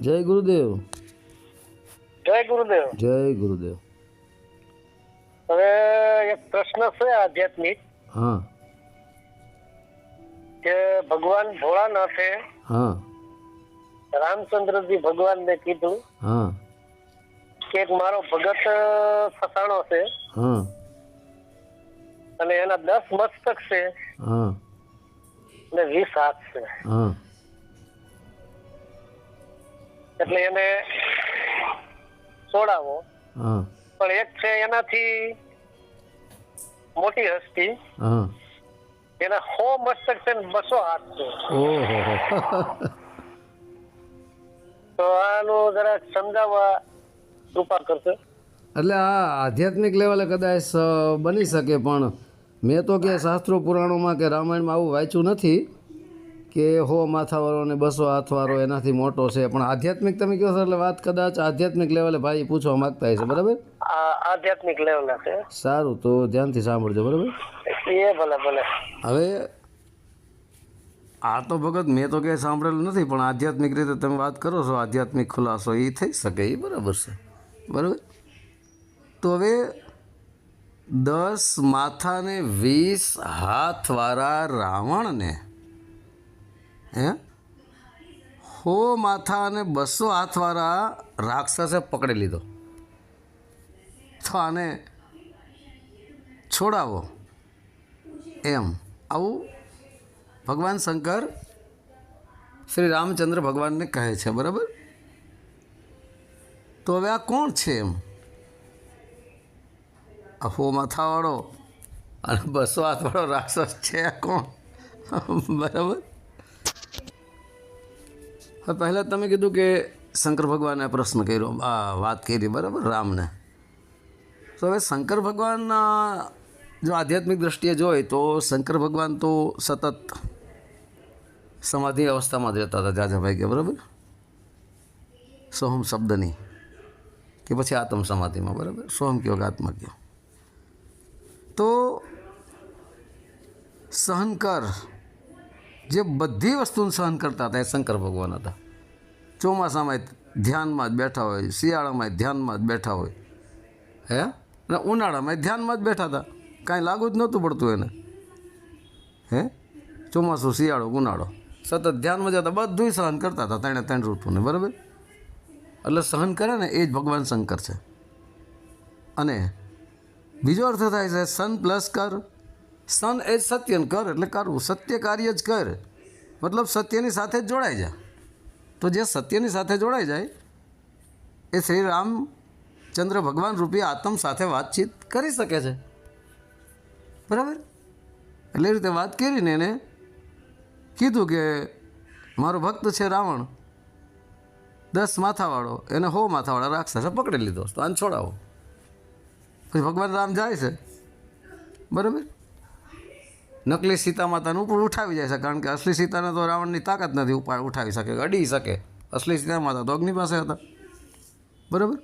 જય ગુરુદેવ. જય ગુરુદેવ. જય ગુરુદેવ. હવે એક પ્રશ્ન છે આધ્યાત્મિક. હા. કે ભગવાન ભોળાનાથે હા. રામચંદ્રજી ભગવાનને કીધું હા. કે મારો ભગત ફસાણો છે. હા. અને એના દસ મસ્તક છે. હા. અને વીસ હાથ છે. હા. એટલે એને છોડાવો. હા. પણ એક છે એનાથી મોટી હસ્તી. હા. એના સો મસ્તક છે ને બસો હાથ છે. તો આનું જરા સમજાવવા કૃપા કરશે. એટલે આ આધ્યાત્મિક લેવલે કદાચ બની શકે પણ મેં તો કે શાસ્ત્રો પુરાણોમાં કે રામાયણમાં આવું વાંચ્યું નથી. કે હો માથાવાળો ને બસો હાથવાળો એનાથી મોટો છે. પણ આધ્યાત્મિક તમે કહો છો એટલે વાત કદાચ આધ્યાત્મિક લેવલે ભાઈ પૂછવા માગતા હશે બરાબર? આધ્યાત્મિક લેવલે છે. સારું તો ધ્યાનથી સાંભળજો બરાબર? એ ભલે ભલે. હવે આ તો ભગત મેં તો ક્યાંય સાંભળેલું નથી પણ આધ્યાત્મિક રીતે તમે વાત કરો છો આધ્યાત્મિક ખુલાસો એ થઈ શકે એ બરાબર છે. બરાબર? તો હવે દસ માથાને વીસ હાથવાળા રાવણને હે? હો માથા અને બસો હાથવાળા રાક્ષસે પકડી લીધો. તો આને છોડાવો. એમ. આવું ભગવાન શંકર શ્રી રામચંદ્ર ભગવાનને કહે છે, બરાબર? તો હવે આ કોણ છે એમ? અહો માથાવાળો અને બસો હાથવાળો રાક્ષસ છે, આ કોણ? બરાબર? હવે પહેલાં તમે કીધું કે શંકર ભગવાને આ પ્રશ્ન કર્યો આ વાત કરી બરાબર રામને તો હવે શંકર ભગવાનના જો આધ્યાત્મિક દ્રષ્ટિએ જોઈએ તો શંકર ભગવાન તો સતત સમાધિ અવસ્થામાં જ રહેતા હતા જાજાભાઈ કે બરાબર સોહમ શબ્દની કે પછી આત્મ સમાધિમાં બરાબર સોહમ કયો કે આત્મા કયો તો સહન કર જે બધી વસ્તુને સહન કરતા હતા એ શંકર ભગવાન હતા. ચોમાસામાં ધ્યાનમાં જ બેઠા હોય, શિયાળામાં ધ્યાનમાં જ બેઠા હોય, હે? અને ઉનાળામાં ધ્યાનમાં જ બેઠા હતા. કાંઈ લાગુ જ નહોતું પડતું એને. હે? ચોમાસું, શિયાળો, ઉનાળો. સતત ધ્યાનમાં જતા બધું સહન કરતા હતા ત્રણે ત્રણ ઋતુને, બરાબર? એટલે સહન કરે ને એ જ ભગવાન શંકર છે. અને બીજો અર્થ થાય છે, સન પ્લસ કર સન એ સત્યન કર એટલે કરવું. સત્ય કાર્ય જ કર. મતલબ સત્યની સાથે જ જોડાઈ જા. તો જે સત્યની સાથે જોડાઈ જાય, એ શ્રી રામચંદ્ર ભગવાન રૂપી આત્મ સાથે વાતચીત કરી શકે છે. બરાબર? એટલે એ રીતે વાત કરીને એને કીધું કે મારો ભક્ત છે રાવણ. દસ માથાવાળો. એને હો માથાવાળા રાક્ષસે. પકડી લીધો. તો આને છોડાવો. પછી ભગવાન રામ જાય છે. બરાબર? નકલી સીતા માતાનું પણ ઉઠાવી જાય છે, કારણ કે અસલી સીતાને તો રાવણની તાકાત નથી ઉપાય ઉઠાવી શકે, અડી શકે. અસલી સીતા માતા તો અગ્નિ પાસે હતા. બરાબર?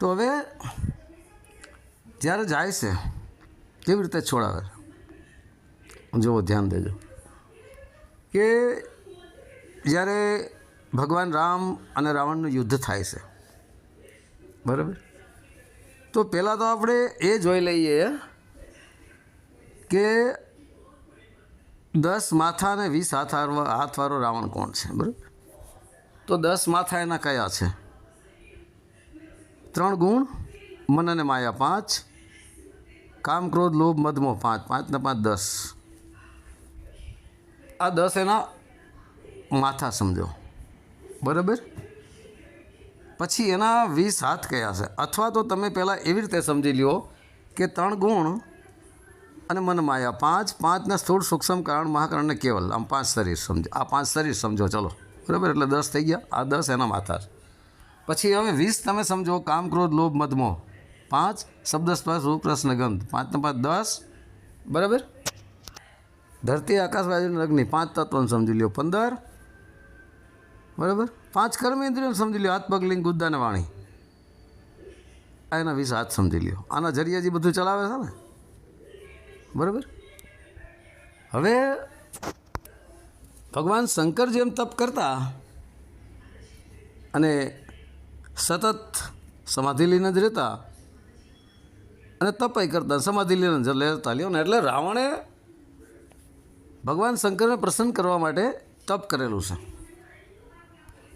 તો હવે, જ્યારે જાય છે, કેવી રીતે છોડાવે? જુઓ, ધ્યાન દેજો. કે જ્યારે ભગવાન રામ અને રાવણનું યુદ્ધ થાય છે, બરાબર? તો પહેલાં તો આપણે એ જોઈ લઈએ કે દસ માથા અને વીસ હાથ હાથવાળો રાવણ કોણ છે? બરાબર? તો દસ માથા એના કયા છે? ત્રણ ગુણ, મન અને માયા પાંચ, કામ, ક્રોધ, લોભ મધમો પાંચ પાંચ ને પાંચ દસ. આ દસ એના માથા સમજો. બરાબર? પછી એના વીસ હાથ કયા છે? અથવા તો તમે પહેલાં એવી રીતે સમજી લ્યો કે ત્રણ ગુણ અને મન માયા પાંચ, પાંચના સ્થૂળ સૂક્ષ્મ કારણ મહાકારણ ને કેવલ. આમ પાંચ શરીર સમજો. આ પાંચ શરીર સમજો, ચલો. બરાબર? એટલે દસ થઈ ગયા. આ દસ એના માથા પછી હવે વીસ તમે સમજો, કામ, ક્રોધ, લોભ મધમો પાંચ, શબ્દ, સ્પર્શ, રૂપ, રસ ગંધ. પાંચ ને પાંચ, દસ. બરાબર? ધરતી, આકાશ, વાયુ અગ્નિ પાંચ તત્વોને સમજી લ્યો. પંદર. બરાબર? પાંચ કર્મ ઇન્દ્રિયોને સમજી લ્યો. હાથ, પગ, લિંગ, ગુદ્દા વાણી. એના વીસ હાથ સમજી લ્યો. આના જરિયાજી બધું ચલાવે છે ને બરાબર? હવે ભગવાન શંકર જેમ તપ કરતા અને સતત સમાધિ લઈને જ રહેતા અને તપાઈ કરતા, સમાધિ લઈને જ લેતા લ્યો ને, એટલે રાવણે ભગવાન શંકરને પ્રસન્ન કરવા માટે તપ કરેલું છે.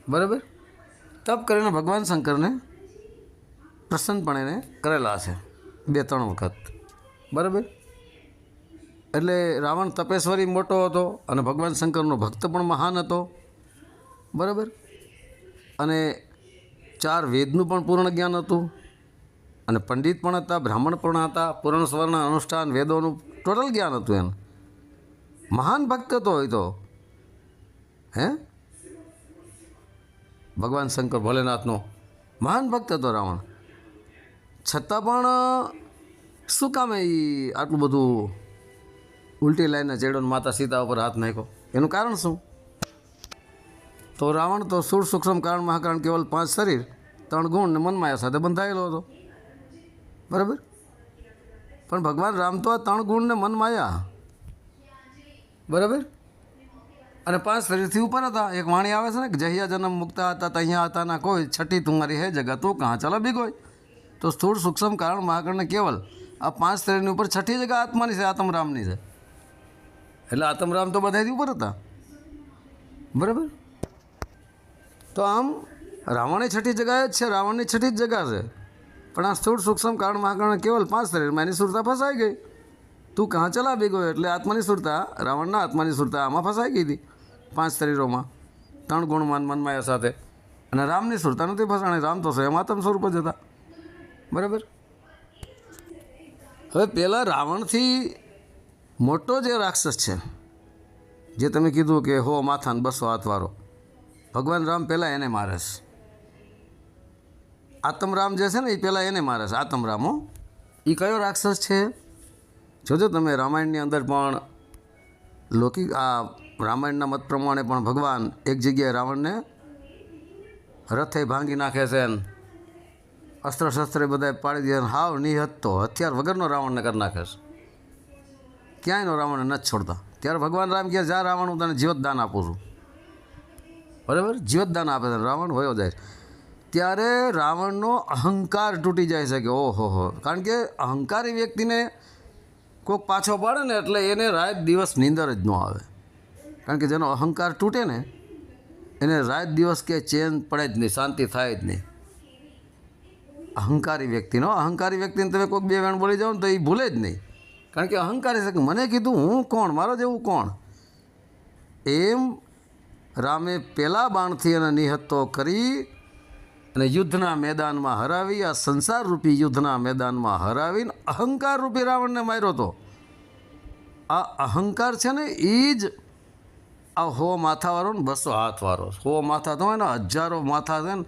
બરાબર? તપ કરીને ભગવાન શંકરને પ્રસન્નપણે કરેલા છે બે ત્રણ વખત. બરાબર? એટલે રાવણ તપેશ્વરી મોટો હતો અને ભગવાન શંકરનો ભક્ત પણ મહાન હતો. બરાબર? અને ચાર વેદનું પણ પૂર્ણ જ્ઞાન હતું. અને પંડિત પણ હતા, બ્રાહ્મણ પણ હતા પૂર્ણ સ્વર્ણ અનુષ્ઠાન વેદોનું ટોટલ જ્ઞાન હતું એને. મહાન ભક્ત હતો હોય તો. હે? ભગવાન શંકર ભોલેનાથનો. મહાન ભક્ત હતો રાવણ. છતાં પણ શું કામે એ આટલું બધું ઉલટી લાઈને ચેડો માતા સીતા ઉપર હાથ નાખ્યો. એનું કારણ શું? તો રાવણ તો સુર સૂક્ષ્મ કારણ, મહાકારણ કેવલ પાંચ શરીર, ત્રણ ગુણ ને મનમાયા સાથે બંધાયેલો હતો. બરાબર? પણ ભગવાન રામ તો આ ત્રણ ગુણ ને મનમાયા બરાબર? અને પાંચ શરીરથી ઉપર હતા. એક વાણી આવે છે ને કે જહિયા જન્મ મુક્તા હતા, તહિયા હતા ના કોઈ. છઠ્ઠી તુમારી હે જગત તું કાં ચાલો બી કોઈ તો સ્થૂળ સૂક્ષ્મ કારણ, મહાકારણને કેવલ આ પાંચ શરીરની ઉપર છઠ્ઠી જગ્યા આત્માની છે, આત્મરામની છે. એટલે આતમરામ તો બધાથી ઉપર હતા. બરાબર? તો આમ રાવણની છઠ્ઠી જગ્યાએ જ છે, રાવણની છઠ્ઠી જ જગ્યા છે. પણ આ સ્થૂળ સૂક્ષ્મ કારણ મહાકારણ કેવલ પાંચ શરીરમાં એની સુરતા ફસાઈ ગઈ. તું કાં ચલા ગયો એટલે આત્માની સુરતા રાવણના આત્માની સુરતા આમાં ફસાઈ ગઈ હતી પાંચ શરીરોમાં. ત્રણ ગુણમાન મનમાયા સાથે. અને રામની સુરતા નથી ફસાણી, રામ તો સ્વયં આત્મ સ્વરૂપ જ હતા. બરાબર? હવે પહેલાં રાવણથી મોટો જે રાક્ષસ છે, જે તમે કીધું કે હો માથાને બસો હાથવાળો, ભગવાન રામ પહેલાં એને મારે છે. આત્મરામ જે છે ને, એ પહેલાં એને મારે છે. આત્મરામ હો. એ કયો રાક્ષસ છે? જોજો તમે, રામાયણની અંદર પણ લૌકિક, આ રામાયણના મત પ્રમાણે પણ ભગવાન એક જગ્યાએ રાવણને રથે ભાંગી નાખે છે ને અસ્ત્ર શસ્ત્ર બધા પાડી દે હાવ નિહત્તો, હથિયાર વગરનો રાવણને કરી નાખે છે. ક્યાંયનો રાવણને નથી છોડતા. ત્યારે ભગવાન રામ કહે, જા રાવણ, હું તને જીવતદાન આપું છું. બરાબર? જીવતદાન આપે છે. રાવણ વયો જાય ત્યારે રાવણનો અહંકાર તૂટી જાય છે કે, ઓહો હો. કારણ કે અહંકારી વ્યક્તિને કોઈક પાછો પાડે ને એટલે એને રાત દિવસ નીંદર જ ન આવે. કારણ કે જેનો અહંકાર તૂટે ને, એને રાત દિવસ કે ચેન પડે જ નહીં, શાંતિ થાય જ નહીં. અહંકારી વ્યક્તિનો, અહંકારી વ્યક્તિને તમે કોઈક બે વેણ બોલી જાઓ ને તો એ ભૂલે જ નહીં. કારણ કે અહંકાર છે કે મને કીધું હું કોણ? મારો જેવું કોણ? એમ રામે પહેલાં બાણથી એને નિહત્તો કરી અને યુદ્ધના મેદાનમાં હરાવી, આ સંસારરૂપી યુદ્ધના મેદાનમાં હરાવીને અહંકાર રૂપી રાવણને માર્યો હતો આ અહંકાર છે ને એ જ આ હો માથાવાળો ને બસો હાથવાળો હો માથા તો ને હજારો માથા છે ને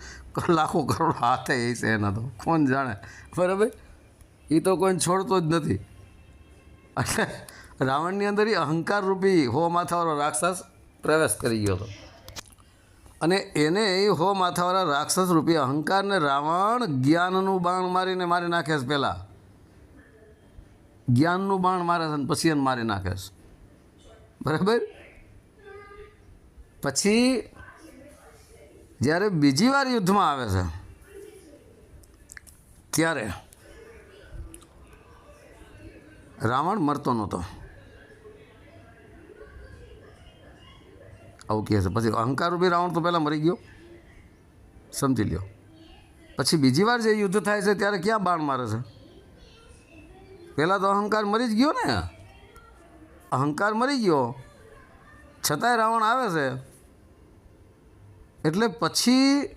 લાખો કરોડ હાથે એ છે એના તો. કોણ જાણે? બરાબર? એ તો કોઈને છોડતો જ નથી. રાવણની અંદર એ અહંકારરૂપી હો માથાવાળો રાક્ષસ પ્રવેશ કરી ગયો હતો. અને એને એ હો માથાવાળા રાક્ષસ રૂપી અહંકારને રાવણ જ્ઞાનનું બાણ મારીને મારી નાખે છે પહેલાં. જ્ઞાનનું બાણ મારે છે ને પછી એને મારી નાખે છે. બરાબર? પછી જ્યારે બીજી વાર યુદ્ધમાં આવે છે, ત્યારે રાવણ મરતો નહોતો. આવું કહે છે. પછી અહંકાર રૂપી રાવણ તો પહેલાં મરી ગયો. સમજી લ્યો. પછી બીજી વાર જે યુદ્ધ થાય છે ત્યારે ક્યાં બાણ મારે છે? પહેલાં તો અહંકાર મરી જ ગયો ને. અહંકાર મરી ગયો. છતાંય રાવણ આવે છે. એટલે પછી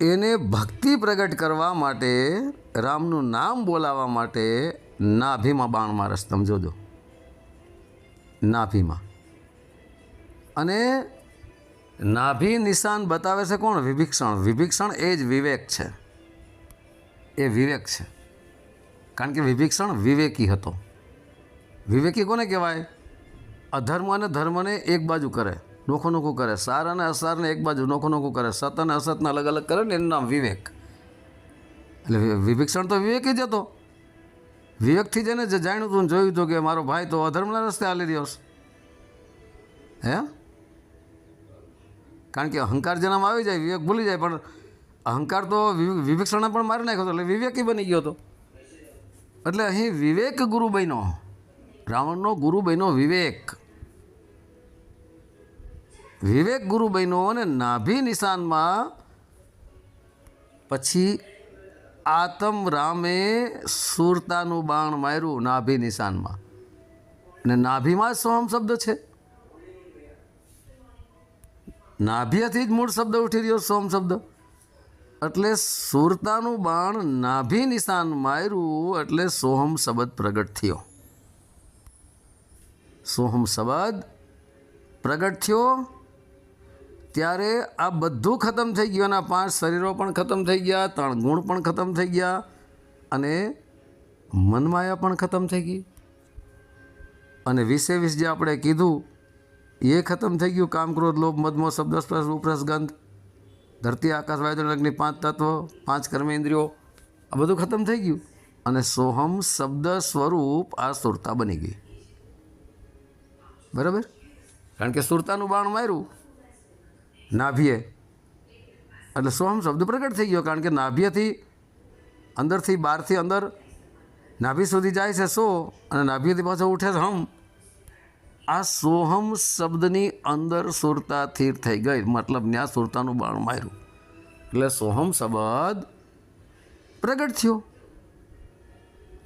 એને ભક્તિ પ્રગટ કરવા માટે, રામનું નામ બોલાવવા માટે નાભીમાં બાણમાં રસ તમે જોજો. નાભીમાં. અને નાભી નિશાન બતાવે છે કોણ? વિભીક્ષણ. વિભીક્ષણ એ જ વિવેક છે. એ વિવેક છે. કારણ કે વિભીક્ષણ વિવેકી હતો. વિવેકી કોને કહેવાય? અધર્મ અને ધર્મને એક બાજુ કરે. નોખું નોખું કરે. સાર અને અસારને એક બાજુ નોખું નોખું કરે. સત અને અસતને અલગ અલગ કરે ને એનું નામ વિવેક. એટલે વિભીક્ષણ તો વિવેક જ હતો. વિવેકથી જ એને જે જાણ્યું હતું જોયું હતું કે મારો ભાઈ તો અધર્મના રસ્તે હાલી રહ્યો છે. હે? કારણ કે અહંકાર જેનામાં આવી જાય, વિવેક ભૂલી જાય, પણ અહંકાર તો વિભીક્ષણે પણ મારી નાખ્યો હતો, એટલે વિવેકી બની ગયો હતો. એટલે અહીં વિવેક ગુરુ બન્યો રાવણનો ગુરુ બન્યો વિવેક. વિવેક ગુરુ બન્યો અને નાભી નિશાનમાં પછી આતમ રામે સુરતાનું બાણ માર્યું નાભી નિશાનમાં. અને નાભીમાં જ સોહમ શબ્દ છે. નાભિયાથી જ મૂળ શબ્દ ઉઠી રહ્યો સોમ શબ્દ. એટલે સુરતાનું બાણ નાભી નિશાન માર્યું એટલે સોહમ શબ્દ પ્રગટ થયો. સોહમ શબ્દ પ્રગટ થયો. ત્યારે આ બધું ખતમ થઈ ગયું એના પાંચ શરીરો પણ ખતમ થઈ ગયા, ત્રણ ગુણ પણ ખતમ થઈ ગયા અને મનમાયા પણ ખતમ થઈ ગઈ. અને વીસે વીસ જે આપણે કીધું, એ ખતમ થઈ ગયું. કામ, ક્રોધ, લોભ મદમો શબ્દ, સ્પર્શ ઉપરસ ગંધ, ધરતી, આકાશ વાયુજન અગ્નિ, પાંચ તત્વો, પાંચ કર્મેન્દ્રિયો આ બધું ખતમ થઈ ગયું. અને સોહમ, શબ્દ, સ્વરૂપ, આ સુરતા બની ગઈ. બરાબર? કારણ કે સુરતાનું બાણ માર્યું. નાભીએ. એટલે સોહમ શબ્દ પ્રગટ થઈ ગયો? કારણ કે નાભીએથી અંદરથી બહારથી અંદર નાભી સુધી જાય છે સો, અને નાભીથી પાછો ઉઠે છે હમ. આ સોહમ શબ્દની અંદર સુરતા સ્થિર થઈ ગઈ. મતલબ ત્યાં સુરતાનું બાણ માર્યું. એટલે સોહમ શબ્દ પ્રગટ થયો.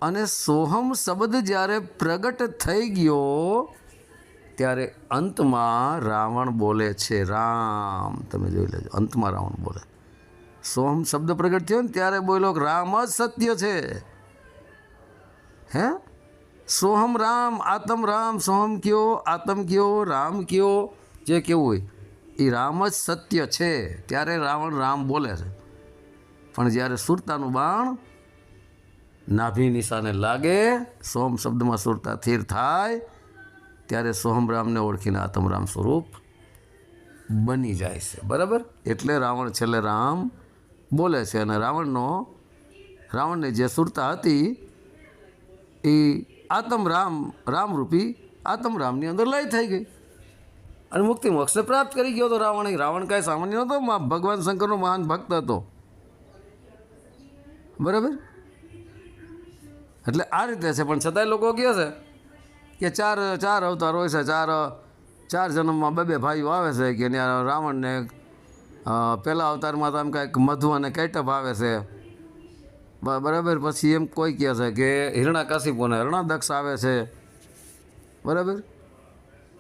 અને સોહમ શબ્દ જ્યારે પ્રગટ થઈ ગયો ત્યારે અંતમાં રાવણ બોલે છે, રામ. તમે જોઈ લેજો, અંતમાં રાવણ બોલે. સોહમ શબ્દ પ્રગટ થયો ને ત્યારે બોલ્યો રામ જ સત્ય છે. હે? સોહમ રામ, આતમ રામ, સોહમ કયો, આતમ કયો, રામ કયો? જે કેવું હોય એ રામ જ સત્ય છે. ત્યારે રાવણ રામ બોલે છે. પણ જ્યારે સુરતાનું બાણ નાભી નિશાને લાગે સોમ શબ્દમાં સુરતા સ્થિર થાય ત્યારે સોહમ રામને ઓળખીને આતમ રામ સ્વરૂપ બની જાય છે. બરાબર? એટલે રાવણ છેલ્લે રામ બોલે છે અને રાવણનો, રાવણની જે સુરતા હતી, એ આતમ રામ રામરૂપી આતમ રામની અંદર લય થઈ ગઈ. અને મુક્તિ મોક્ષને પ્રાપ્ત કરી ગયો હતો રાવણ. રાવણ કાંઈ સામાન્ય નહોતો ભગવાન શંકરનો મહાન ભક્ત હતો. બરાબર? એટલે આ રીતે છે, પણ છતાંય લોકો કહે છે કે ચાર ચાર અવતાર હોય છે, ચાર ચાર જન્મમાં બે બે ભાઈઓ આવે છે કે રાવણને પહેલા અવતારમાં તો એમ કાંઈક મધુ અને કૈટપ આવે છે. બરાબર? પછી એમ કોઈ કહે છે કે હિરણાકશિપુને હરણાદક્ષ આવે છે. બરાબર?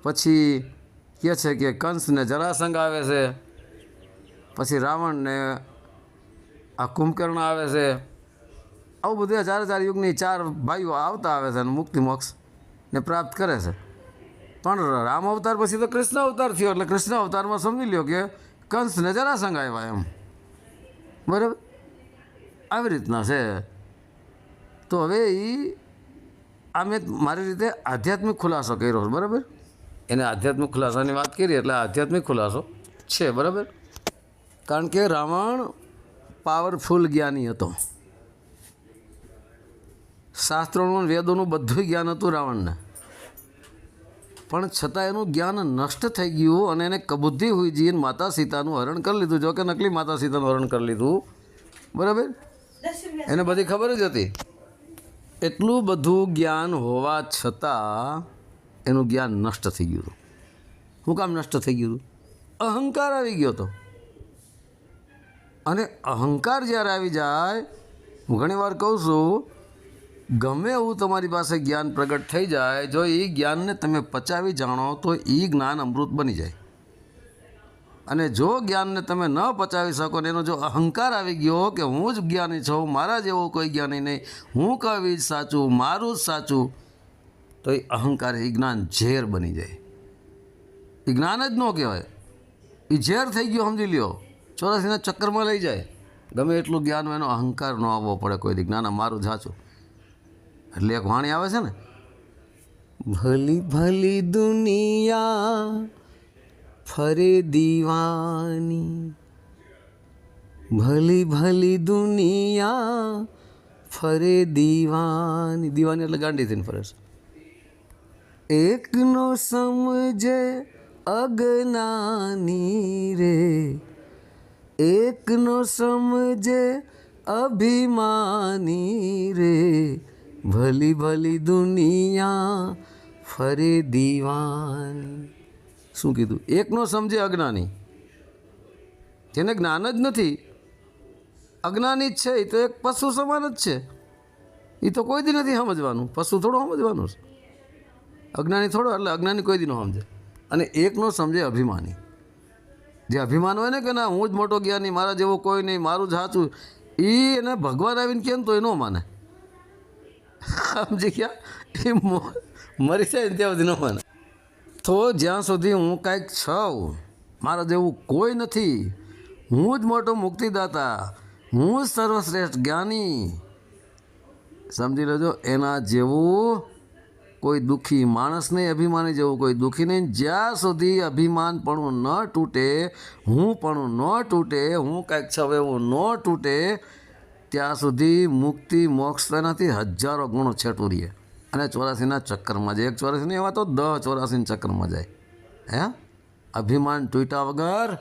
પછી કહે છે કે કંસને જરાસંઘ આવે છે. પછી રાવણને આ કુંભકર્ણ આવે છે. આવું બધું ચારે ચાર યુગની ચાર ભાઈઓ આવતા આવે છે અને મુક્તિ મોક્ષ. ને પ્રાપ્ત કરે છે. પણ રામ અવતાર પછી તો કૃષ્ણ અવતાર થયો એટલે કૃષ્ણ અવતારમાં સમજી લ્યો કે કંસને જરાસંઘ આવ્યા એમ. બરાબર? આવી રીતના છે. તો હવે એ આ મેં મારી રીતે આધ્યાત્મિક ખુલાસો કર્યો છે બરાબર? એને આધ્યાત્મિક ખુલાસાની વાત કરી એટલે આધ્યાત્મિક ખુલાસો છે, બરાબર? કારણ કે રાવણ પાવરફુલ જ્ઞાની હતો. શાસ્ત્રોનું વેદોનું બધું જ્ઞાન હતું રાવણને. પણ છતાં એનું જ્ઞાન નષ્ટ થઈ ગયું અને એને કબુદ્ધિ હોઈ જઈને માતા સીતાનું હરણ કરી લીધું. જો કે નકલી માતા સીતાનું હરણ કરી લીધું. બરાબર? એને બધી ખબર જ હતી. એટલું બધું જ્ઞાન હોવા છતાં એનું જ્ઞાન નષ્ટ થઈ ગયું હતું. શું કામ નષ્ટ થઈ ગયું હતું? અહંકાર આવી ગયો હતો. અને અહંકાર જ્યારે આવી જાય, હું ઘણીવાર કહું છું ગમે એવું તમારી પાસે જ્ઞાન પ્રગટ થઈ જાય, જો એ જ્ઞાનને તમે પચાવી જાણો, તો એ જ્ઞાન અમૃત બની જાય. અને જો જ્ઞાનને તમે ન પચાવી શકો ને એનો જો અહંકાર આવી ગયો કે હું જ જ્ઞાની છું, મારા જેવો કોઈ જ્ઞાની નહીં, હું કવિ જ સાચું, મારું જ સાચું, તો એ અહંકાર એ જ્ઞાન ઝેર બની જાય. એ જ્ઞાન જ ન કહેવાય. એ ઝેર થઈ ગયો, સમજી લ્યો. ચોરાસીના ચક્કરમાં લઈ જાય. ગમે એટલું જ્ઞાન એનો અહંકાર ન આવવો પડે કોઈ જ્ઞાન મારું સાચું. એટલે એક વાણી આવે છે ને? ભલી ભલી દુનિયા, ફરે દીવાની. ભલી ભલી દુનિયા, ફરે દીવાની. દીવાની એટલે ગાંડી થઈને ફરે છે. એકનો સમજે અગનાની રે. એકનો સમજે અભિમાની રે. ભલી ભલી દુનિયા, ફરે દીવાની. શું કીધું? એકનો સમજે અજ્ઞાની. જેને જ્ઞાન જ નથી. અજ્ઞાની જ છે, એ તો એક પશુ સમાન જ છે. એ તો કોઈ દી નથી સમજવાનું. પશુ થોડું સમજવાનું છે. અજ્ઞાની થોડો, એટલે અજ્ઞાની કોઈ દી ન સમજે. અને એકનો સમજે અભિમાની. જે અભિમાન હોય ને કે ના, હું જ મોટો જ્ઞાની, મારા જેવો કોઈ નહીં, મારું જ સાચું એ એને ભગવાન આવીને કેમ તો એ ન માને? સમજી ગયા એ મરી જાય ને ત્યાં સુધી ન મને તો જ્યાં સુધી હું કાંઈક છું મારા જેવું કોઈ નથી, હું જ મોટો મુક્તિદાતા, હું જ સર્વશ્રેષ્ઠ જ્ઞાની. સમજી લેજો, એના જેવું કોઈ દુઃખી માણસ નહીં, અભિમાની જેવું કોઈ દુઃખી નહીં. જ્યાં સુધી અભિમાન પણ ન તૂટે, હું પણ ન તૂટે, હું કાંઈક છવે એવું ન તૂટે ત્યાં સુધી મુક્તિ, મોક્ષ તેનાથી હજારો ગુણો છેટું રહીએ અને ચોરાસીના ચક્કરમાં જાય. એક ચોરાસી નહીં એવા તો દહ ચોરાસીના ચક્કરમાં જાય. હે? અભિમાન તૂટ્યા વગર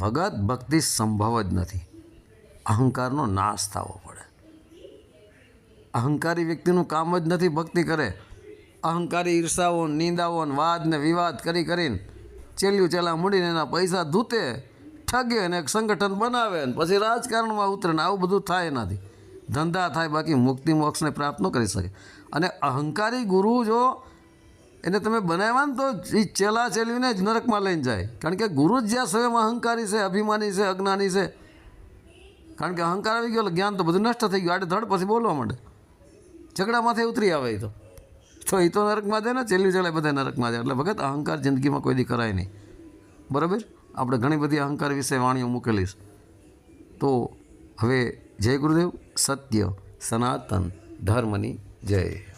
ભગત ભક્તિ સંભવ જ નથી. અહંકારનો નાશ થવો પડે. અહંકારી વ્યક્તિનું કામ જ નથી ભક્તિ કરે. અહંકારી ઈર્ષાઓ, નિંદાઓ વાદ ને વિવાદ કરી કરીને ચેલ્યું ચેલા મૂડીને એના પૈસા ધૂતે ઠગે ને એક સંગઠન બનાવે ને પછી રાજકારણમાં ઉતરે ને આવું બધું થાય એનાથી. ધંધા થાય, બાકી મુક્તિ મોક્ષને પ્રાપ્ત ન કરી શકે. અને અહંકારી ગુરુ જો એને તમે બનાવ્યા ને તો એ ચેલા ચેલીને જ નરકમાં લઈને જાય. કારણ કે ગુરુ જ જ્યાં સ્વયં અહંકારી છે, અભિમાની છે, અજ્ઞાની છે. કારણ કે અહંકાર આવી ગયો એટલે જ્ઞાન તો બધું નષ્ટ થઈ ગયું. આડે ધડ પછી બોલવા માંડે. ઝઘડામાંથી ઉતરી આવે એ તો. તો એ તો નરકમાં જાય ને ચેલ્યું ચલાય બધા નરકમાં જાય. એટલે ભગત, અહંકાર જિંદગીમાં કોઈ દી કરાય નહીં. બરાબર? આપણે ઘણી બધી અહંકાર વિશે વાણીઓ મૂકેલી છે. તો હવે જય ગુરુદેવ, સત્ય, સનાતન, ધર્મની જય.